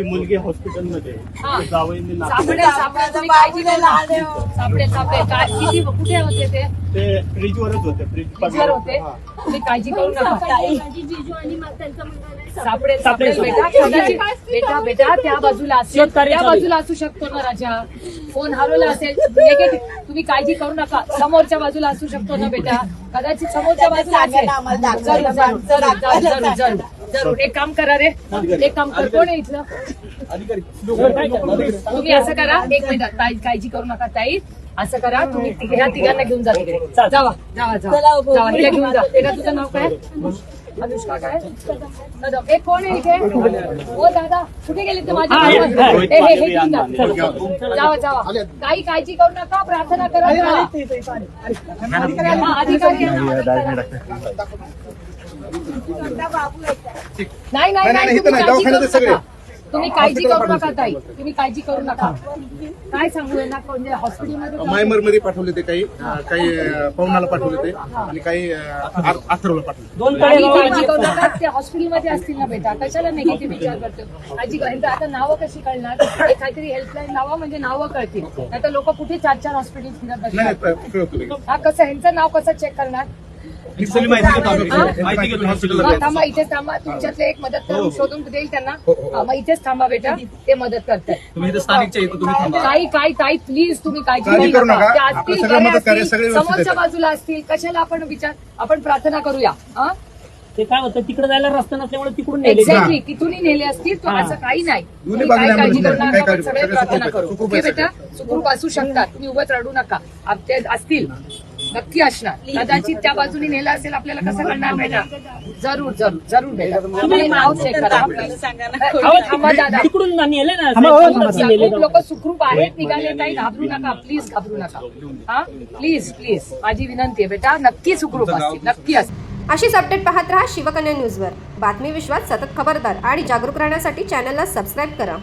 माझी मुलगी हॉस्पिटलमध्ये हा. आहे. जावईंनी नाक- सापडे सापडे तुम्ही काळजी करू नका. सापडे सापडे. काय किती कुठे होते ते? ते फ्रीजवरच होते फ्रीज होते? तुम्ही काळजी करू नका. माझी जिजू आणि मग त्यांचा मुलगा नाही. सापडे सापडे बेटा कदाचित बेटा बेटा त्या बाजूला असेल त्या बाजूला असू शकतो ना राजा. फोन हरवला असेल निगेटिव्ह तुम्ही काळजी करू नका. समोरच्या बाजूला असू शकतो ना बेटा. कदाचित समोरच्या बाजूला असेल. जरूर जरूर जरूर जरूर जरूर जरूर जरूर. एक काम करा रे. एक काम कर. कोण आहे इथलं? तुम्ही असं करा. एक मिनिट. ताई काळजी करू नका ताई. असं करा तुम्ही तिघ- ह्या तिघांना घेऊन जा तिकडे. जावा. जावा जावा. जावा हिला घेऊन जा. बेटा तुझं नाव काय? अनुष्का काय कदम. एक कोण आहे इथे हो दादा कुठे गेले ते माझ्या? हे हे हे घेऊन जा जावा जावा काही काळजी करू नका प्रार्थना करा हा, अधिकारी नाही नाही नाही तुम्ही काळजी करू नका तुम्ही काळजी करू नका ताई. तुम्ही काळजी करू नका. काय सांगू ना म्हणजे हॉस्पिटलमध्ये मायमरमध्ये पाठवले ते काही काही पवनाला पाठवले ते आणि काही आथर्वला पाठवले काळजी करू नका ते हॉस्पिटलमध्ये असतील ना बेटा. कशाला निगेटिव्ह विचार करतो? काळजी कर आता नावं कशी कळणार? एक काहीतरी हेल्पलाईन लावा म्हणजे नावं कळतील. तर लोक कुठे चार चार हॉस्पिटल फिरत. हा कसं ह्यांचं नाव कसं चेक करणार? ही हा. थांबा इथेच थांबा. तुमच्यातले एक मदत करून शोधून देईल त्यांना. हा, मग इथेच थांबा बेटा. ते मदत करतात तुम्ही इथं स्थानिकच्या इथं तुम्ही थांबा. काही काही काही प्लीज तुम्ही असतील व्यवस्थित समोरच्या. बाजूला असतील. कशाला आपण विचार आपण प्रार्थना करूया? हा? ते काय होतं तिकडे जायला रस्ता नसल्यामुळे तिकडून नेले एक्झॅक्टली तिथूनही नेले असतील असं काही नाही. काळजी करू नका सगळे प्रार्थना करू. बेटा? सुखरूप असू शकतात. तुम्ही उभत रडू नका. असतील. नक्की असणार. कदाचित त्या बाजूने नेलं असेल आपल्याला कसं करणार बेटा जरूर जरूर जरूर बेटा तुम्ही नाव चेक करा. थांबा, थांबा दादा. तिकडून नेले ना खूप लोक सुखरूप आहेत निघाले काही घाबरू नका प्लीज घाबरू नका. हा? प्लीज प्लीज माझी विनंती आहे बेटा नक्की सुखरूप असतील नक्की असतील. अशीच अपडेट पाहत रहा शिवकन्या न्यूजवर बातमी विश्वात सतत खबरदार आणि जागरूक राहण्यासाठी चॅनलला सबस्क्राईब करा.